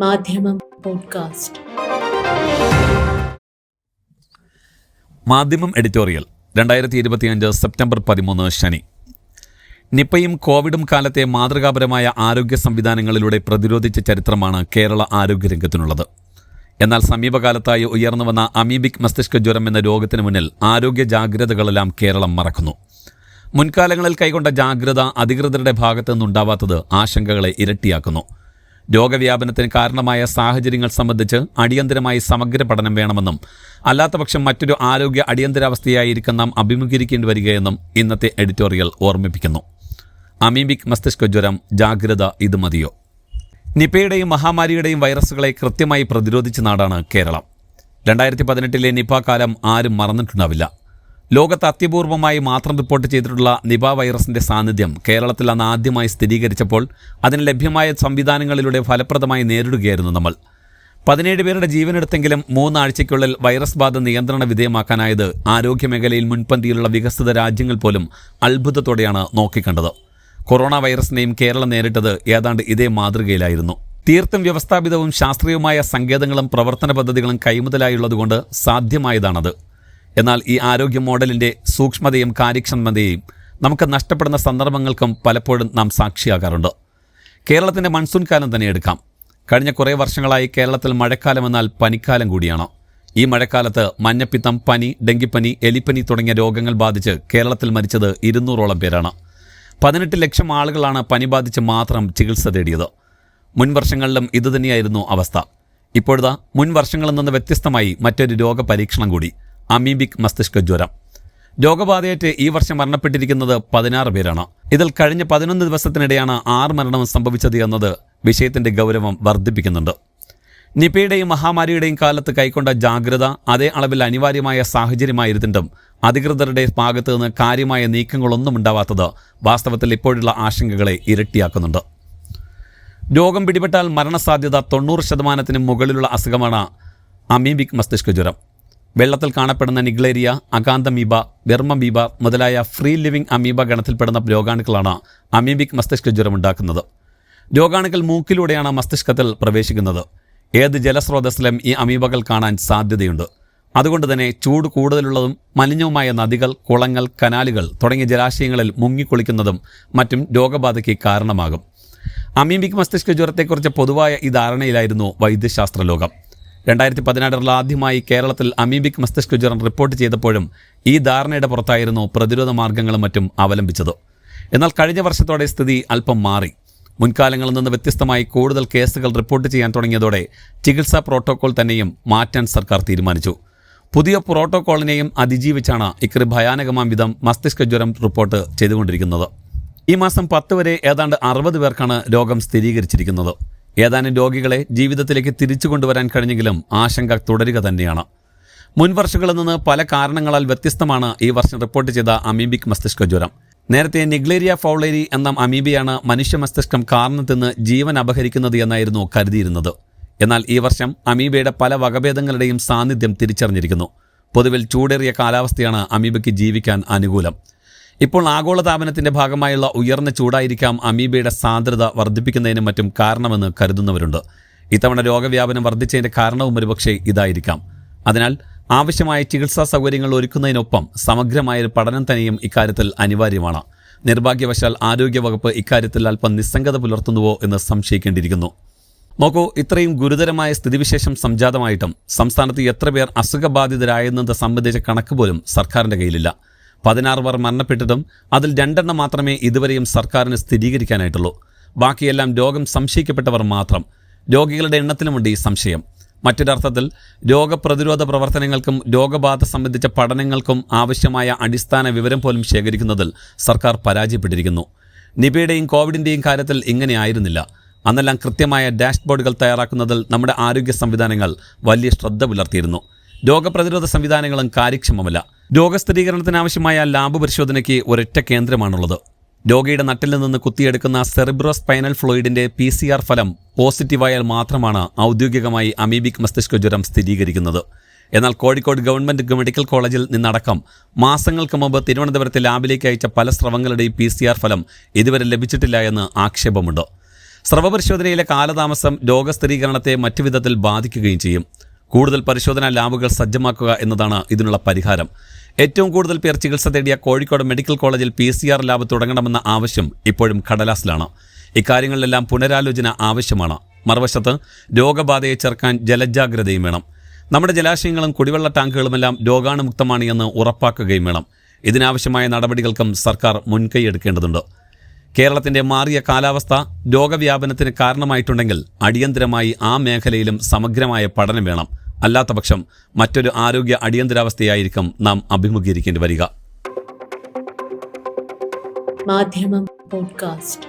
മാധ്യമം പോഡ്കാസ്റ്റ്. മാധ്യമം എഡിറ്റോറിയൽ രണ്ടായിരത്തി ഇരുപത്തിയഞ്ച് സെപ്റ്റംബർ പതിമൂന്ന് ശനി. നിപ്പയും കോവിഡും കാലത്തെ മാതൃകാപരമായ ആരോഗ്യ സംവിധാനങ്ങളിലൂടെ പ്രതിരോധിച്ച ചരിത്രമാണ് കേരള ആരോഗ്യരംഗത്തിനുള്ളത് എന്നാൽ സമീപകാലത്തായി ഉയർന്നു വന്ന അമീബിക് മസ്തിഷ്ക ജ്വരം എന്ന രോഗത്തിന് മുന്നിൽ ആരോഗ്യ ജാഗ്രതകളെല്ലാം കേരളം മറക്കുന്നു. മുൻകാലങ്ങളിൽ കൈകൊണ്ട ജാഗ്രത അധികൃതരുടെ ഭാഗത്തു നിന്നുണ്ടാവാത്തത് ആശങ്കകളെ ഇരട്ടിയാക്കുന്നു. രോഗവ്യാപനത്തിന് കാരണമായ സാഹചര്യങ്ങൾ സംബന്ധിച്ച് അടിയന്തരമായി സമഗ്ര പഠനം വേണമെന്നും അല്ലാത്തപക്ഷം മറ്റൊരു ആരോഗ്യ അടിയന്തരാവസ്ഥയായിരിക്കും നാം അഭിമുഖീകരിക്കേണ്ടി വരികയെന്നും ഇന്നത്തെ എഡിറ്റോറിയൽ ഓർമ്മിപ്പിക്കുന്നു. അമീബിക് മസ്തിഷ്ക ജ്വരം ജാഗ്രത ഇത് മതിയോ? നിപയുടെയും മഹാമാരിയുടെയും വൈറസുകളെ കൃത്യമായി പ്രതിരോധിച്ച നാടാണ് കേരളം. രണ്ടായിരത്തി പതിനെട്ടിലെ നിപ കാലം ആരും മറന്നിട്ടുണ്ടാവില്ല. ലോകത്ത് അത്യപൂർവമായി മാത്രം റിപ്പോർട്ട് ചെയ്തിട്ടുള്ള നിപ വൈറസിന്റെ സാന്നിധ്യം കേരളത്തിൽ അന്ന് ആദ്യമായി സ്ഥിരീകരിച്ചപ്പോൾ അതിന് ലഭ്യമായ സംവിധാനങ്ങളിലൂടെ ഫലപ്രദമായി നേരിടുകയായിരുന്നു നമ്മൾ. പതിനേഴ് പേരുടെ ജീവനെടുത്തെങ്കിലും മൂന്നാഴ്ചയ്ക്കുള്ളിൽ വൈറസ് ബാധ നിയന്ത്രണ വിധേയമാക്കാനായത് ആരോഗ്യമേഖലയിൽ മുൻപന്തിയിലുള്ള വികസിത രാജ്യങ്ങൾ പോലും അത്ഭുതത്തോടെയാണ് നോക്കിക്കണ്ടത്. കൊറോണ വൈറസിനെയും കേരളം നേരിട്ടത് ഏതാണ്ട് ഇതേ മാതൃകയിലായിരുന്നു. തീർത്തും വ്യവസ്ഥാപിതവും ശാസ്ത്രീയവുമായ സങ്കേതങ്ങളും പ്രവർത്തന പദ്ധതികളും കൈമുതലായുള്ളതുകൊണ്ട് സാധ്യമായതാണത്. എന്നാൽ ഈ ആരോഗ്യ മോഡലിന്റെ സൂക്ഷ്മതയും കാര്യക്ഷമതയും നമുക്ക് നഷ്ടപ്പെടുന്ന സന്ദർഭങ്ങൾക്കും പലപ്പോഴും നാം സാക്ഷിയാകാറുണ്ട്. കേരളത്തിന്റെ മൺസൂൺ കാലം തന്നെ എടുക്കാം. കഴിഞ്ഞ കുറേ വർഷങ്ങളായി കേരളത്തിൽ മഴക്കാലം എന്നാൽ പനിക്കാലം കൂടിയാണ്. ഈ മഴക്കാലത്ത് മഞ്ഞപ്പിത്തം പനി ഡെങ്കിപ്പനി എലിപ്പനി തുടങ്ങിയ രോഗങ്ങൾ ബാധിച്ച് കേരളത്തിൽ മരിച്ചത് ഇരുന്നൂറോളം പേരാണ്. പതിനെട്ട് ലക്ഷം ആളുകളാണ് പനി ബാധിച്ച് മാത്രം ചികിത്സ തേടിയത്. മുൻ വർഷങ്ങളിലും ഇതുതന്നെയായിരുന്നു അവസ്ഥ. ഇപ്പോഴതാ മുൻ വർഷങ്ങളിൽ നിന്ന് വ്യത്യസ്തമായി മറ്റൊരു രോഗപരീക്ഷണം കൂടി. അമീബിക് മസ്തിഷ്ക ജ്വരം. രോഗബാധയേറ്റ് ഈ വർഷം മരണപ്പെട്ടിരിക്കുന്നത് പതിനാറ് പേരാണ്. ഇതിൽ കഴിഞ്ഞ പതിനൊന്ന് ദിവസത്തിനിടെയാണ് ആറ് മരണം സംഭവിച്ചത് എന്നത് വിഷയത്തിന്റെ ഗൗരവം വർദ്ധിപ്പിക്കുന്നുണ്ട്. നിപയുടെയും മഹാമാരിയുടെയും കാലത്ത് കൈക്കൊണ്ട ജാഗ്രത അതേ അളവിൽ അനിവാര്യമായ സാഹചര്യമായിരുന്നിട്ടും അധികൃതരുടെ ഭാഗത്തു നിന്ന് കാര്യമായ നീക്കങ്ങളൊന്നും ഉണ്ടാവാത്തത് വാസ്തവത്തിൽ ഇപ്പോഴുള്ള ആശങ്കകളെ ഇരട്ടിയാക്കുന്നുണ്ട്. രോഗം പിടിപെട്ടാൽ മരണസാധ്യത തൊണ്ണൂറ് ശതമാനത്തിന് മുകളിലുള്ള അസുഖമാണ് അമീബിക് മസ്തിഷ്ക ജ്വരം. വെള്ളത്തിൽ കാണപ്പെടുന്ന നിഗ്ലേരിയ അകാന്തമീബ ബെർമമീബ മുതലായ ഫ്രീ ലിവിംഗ് അമീബ ഗണത്തിൽപ്പെടുന്ന രോഗാണുക്കളാണ് അമീബിക് മസ്തിഷ്ക ജ്വരം ഉണ്ടാക്കുന്നത് രോഗാണുക്കൾ മൂക്കിലൂടെയാണ് മസ്തിഷ്കത്തിൽ പ്രവേശിക്കുന്നത്. ഏത് ജലസ്രോതസ്സിലും ഈ അമീബകൾ കാണാൻ സാധ്യതയുണ്ട്. അതുകൊണ്ട് തന്നെ ചൂട് കൂടുതലുള്ളതും മലിനവുമായ നദികൾ കുളങ്ങൾ കനാലുകൾ തുടങ്ങിയ ജലാശയങ്ങളിൽ മുങ്ങിക്കുളിക്കുന്നതും മറ്റും രോഗബാധയ്ക്ക് കാരണമാകും. അമീബിക് മസ്തിഷ്ക ജ്വരത്തെക്കുറിച്ച് പൊതുവായ ഈ ധാരണയിലായിരുന്നു വൈദ്യശാസ്ത്ര ലോകം രണ്ടായിരത്തി പതിനാറിൽ ആദ്യമായി കേരളത്തിൽ അമീബിക് മസ്തിഷ്ക ജ്വരം റിപ്പോർട്ട് ചെയ്തപ്പോഴും ഈ ധാരണയുടെ പുറത്തായിരുന്നു പ്രതിരോധ മാർഗങ്ങളും മറ്റും അവലംബിച്ചത്. എന്നാൽ കഴിഞ്ഞ വർഷത്തോടെ സ്ഥിതി അല്പം മാറി. മുൻകാലങ്ങളിൽ നിന്ന് വ്യത്യസ്തമായി കൂടുതൽ കേസുകൾ റിപ്പോർട്ട് ചെയ്യാൻ തുടങ്ങിയതോടെ ചികിത്സാ പ്രോട്ടോകോൾ തന്നെയും മാറ്റാൻ സർക്കാർ തീരുമാനിച്ചു. പുതിയ പ്രോട്ടോകോളിനെയും അതിജീവിച്ചാണ് ഇക്കറി ഭയാനകമാം വിധം മസ്തിഷ്ക ജ്വരം റിപ്പോർട്ട് ചെയ്തുകൊണ്ടിരിക്കുന്നത്. ഈ മാസം പത്ത് വരെ ഏതാണ്ട് അറുപത് പേർക്കാണ് രോഗം സ്ഥിരീകരിച്ചിരിക്കുന്നത്. ഏതാനും രോഗികളെ ജീവിതത്തിലേക്ക് തിരിച്ചു കൊണ്ടുവരാൻ കഴിഞ്ഞെങ്കിലും ആശങ്ക തുടരുക തന്നെയാണ്. മുൻ വർഷങ്ങളിൽ നിന്ന് പല കാരണങ്ങളാൽ വ്യത്യസ്തമാണ് ഈ വർഷം റിപ്പോർട്ട് ചെയ്ത അമീബിക് മസ്തിഷ്ക ജ്വരം. നേരത്തെ നിഗ്ലേരിയ ഫൗളേരി എന്ന അമീബിയാണ് മനുഷ്യ മസ്തിഷ്കം കാർന്നു തിന്ന് ജീവൻ അപഹരിക്കുന്നത് എന്നായിരുന്നു കരുതിയിരുന്നത്. എന്നാൽ ഈ വർഷം അമീബയുടെ പല വകഭേദങ്ങളുടെയും സാന്നിധ്യം തിരിച്ചറിഞ്ഞിരിക്കുന്നു. പൊതുവിൽ ചൂടേറിയ കാലാവസ്ഥയാണ് അമീബയ്ക്ക് ജീവിക്കാൻ അനുകൂലം. ഇപ്പോൾ ആഗോളതാപനത്തിന്റെ ഭാഗമായുള്ള ഉയർന്ന ചൂടായിരിക്കാം അമീബയുടെ സാന്ദ്രത വർദ്ധിപ്പിക്കുന്നതിനും മറ്റും കാരണമെന്ന് കരുതുന്നവരുണ്ട്. ഇത്തവണ രോഗവ്യാപനം വർദ്ധിച്ചതിന്റെ കാരണവും ഒരുപക്ഷെ ഇതായിരിക്കാം. അതിനാൽ ആവശ്യമായ ചികിത്സാ സൗകര്യങ്ങൾ ഒരുക്കുന്നതിനൊപ്പം സമഗ്രമായ ഒരു പഠനം തന്നെയും ഇക്കാര്യത്തിൽ അനിവാര്യമാണ്. നിർഭാഗ്യവശാൽ ആരോഗ്യവകുപ്പ് ഇക്കാര്യത്തിൽ അല്പം നിസ്സംഗത പുലർത്തുന്നുവോ എന്ന് സംശയിക്കേണ്ടിയിരിക്കുന്നു. നോക്കൂ ഇത്രയും ഗുരുതരമായ സ്ഥിതിവിശേഷം സംജാതമായിട്ടും സംസ്ഥാനത്ത് എത്ര പേർ അസുഖബാധിതരായെന്നത് സംബന്ധിച്ച കണക്ക് പോലും സർക്കാരിന്റെ കയ്യിലില്ല. പതിനാറ് പേർ മരണപ്പെട്ടിട്ടും അതിൽ രണ്ടെണ്ണം മാത്രമേ ഇതുവരെയും സർക്കാരിന് സ്ഥിരീകരിക്കാനായിട്ടുള്ളൂ. ബാക്കിയെല്ലാം രോഗം സംശയിക്കപ്പെട്ടവർ മാത്രം. രോഗികളുടെ എണ്ണത്തിലുമുണ്ട് ഈ സംശയം. മറ്റൊരർത്ഥത്തിൽ രോഗപ്രതിരോധ പ്രവർത്തനങ്ങൾക്കും രോഗബാധ സംബന്ധിച്ച പഠനങ്ങൾക്കും ആവശ്യമായ അടിസ്ഥാന വിവരം പോലും ശേഖരിക്കുന്നതിൽ സർക്കാർ പരാജയപ്പെട്ടിരിക്കുന്നു. നിപയുടെയും കോവിഡിന്റെയും കാര്യത്തിൽ ഇങ്ങനെ ആയിരുന്നില്ല. അന്നെല്ലാം കൃത്യമായ ഡാഷ്ബോർഡുകൾ തയ്യാറാക്കുന്നതിൽ നമ്മുടെ ആരോഗ്യ സംവിധാനങ്ങൾ വലിയ ശ്രദ്ധ പുലർത്തിയിരുന്നു. രോഗപ്രതിരോധ സംവിധാനങ്ങളും കാര്യക്ഷമമല്ല. രോഗസ്ഥിരീകരണത്തിനാവശ്യമായ ലാബ് പരിശോധനയ്ക്ക് ഒരൊറ്റ കേന്ദ്രമാണുള്ളത്. രോഗിയുടെ നട്ടിൽ നിന്ന് കുത്തിയെടുക്കുന്ന സെറിബ്രോ സ്പൈനൽ ഫ്ലൂയിഡിന്റെ പി സി ആർ ഫലം പോസിറ്റീവായാൽ മാത്രമാണ് ഔദ്യോഗികമായി അമീബിക് മസ്തിഷ്ക ജ്വരം സ്ഥിരീകരിക്കുന്നത്. എന്നാൽ കോഴിക്കോട് ഗവൺമെന്റ് മെഡിക്കൽ കോളേജിൽ നിന്നടക്കം മാസങ്ങൾക്ക് മുമ്പ് തിരുവനന്തപുരത്തെ ലാബിലേക്ക് അയച്ച പല സ്രവങ്ങളുടെയും പി സി ആർ ഫലം ഇതുവരെ ലഭിച്ചിട്ടില്ല എന്ന് ആക്ഷേപമുണ്ട്. സ്രവപരിശോധനയിലെ കാലതാമസം രോഗസ്ഥിരീകരണത്തെ മറ്റു വിധത്തിൽ ബാധിക്കുകയും ചെയ്യും. കൂടുതൽ പരിശോധനാ ലാബുകൾ സജ്ജമാക്കുക എന്നതാണ് ഇതിനുള്ള പരിഹാരം. ഏറ്റവും കൂടുതൽ പേർ ചികിത്സ തേടിയ കോഴിക്കോട് മെഡിക്കൽ കോളേജിൽ പി സി ആർ ലാബ് തുടങ്ങണമെന്ന ആവശ്യം ഇപ്പോഴും കടലാസിലാണ്. ഇക്കാര്യങ്ങളിലെല്ലാം പുനരാലോചന ആവശ്യമാണ്. മറുവശത്ത് രോഗബാധയെ ചെറുക്കാൻ ജലജാഗ്രതയും വേണം. നമ്മുടെ ജലാശയങ്ങളും കുടിവെള്ള ടാങ്കുകളുമെല്ലാം രോഗാണുമുക്തമാണ് എന്ന് ഉറപ്പാക്കുകയും വേണം. ഇതിനാവശ്യമായ നടപടികൾക്കും സർക്കാർ മുൻകൈയെടുക്കേണ്ടതുണ്ട് കേരളത്തിന്റെ മാറിയ കാലാവസ്ഥ രോഗവ്യാപനത്തിന് കാരണമായിട്ടുണ്ടെങ്കിൽ അടിയന്തരമായി ആ മേഖലയിലും സമഗ്രമായ പഠനം വേണം. അല്ലാത്തപക്ഷം മറ്റൊരു ആരോഗ്യ അടിയന്തരാവസ്ഥയായിരിക്കും നാം അഭിമുഖീകരിക്കേണ്ടി വരിക. മാധ്യമം പോഡ്കാസ്റ്റ്.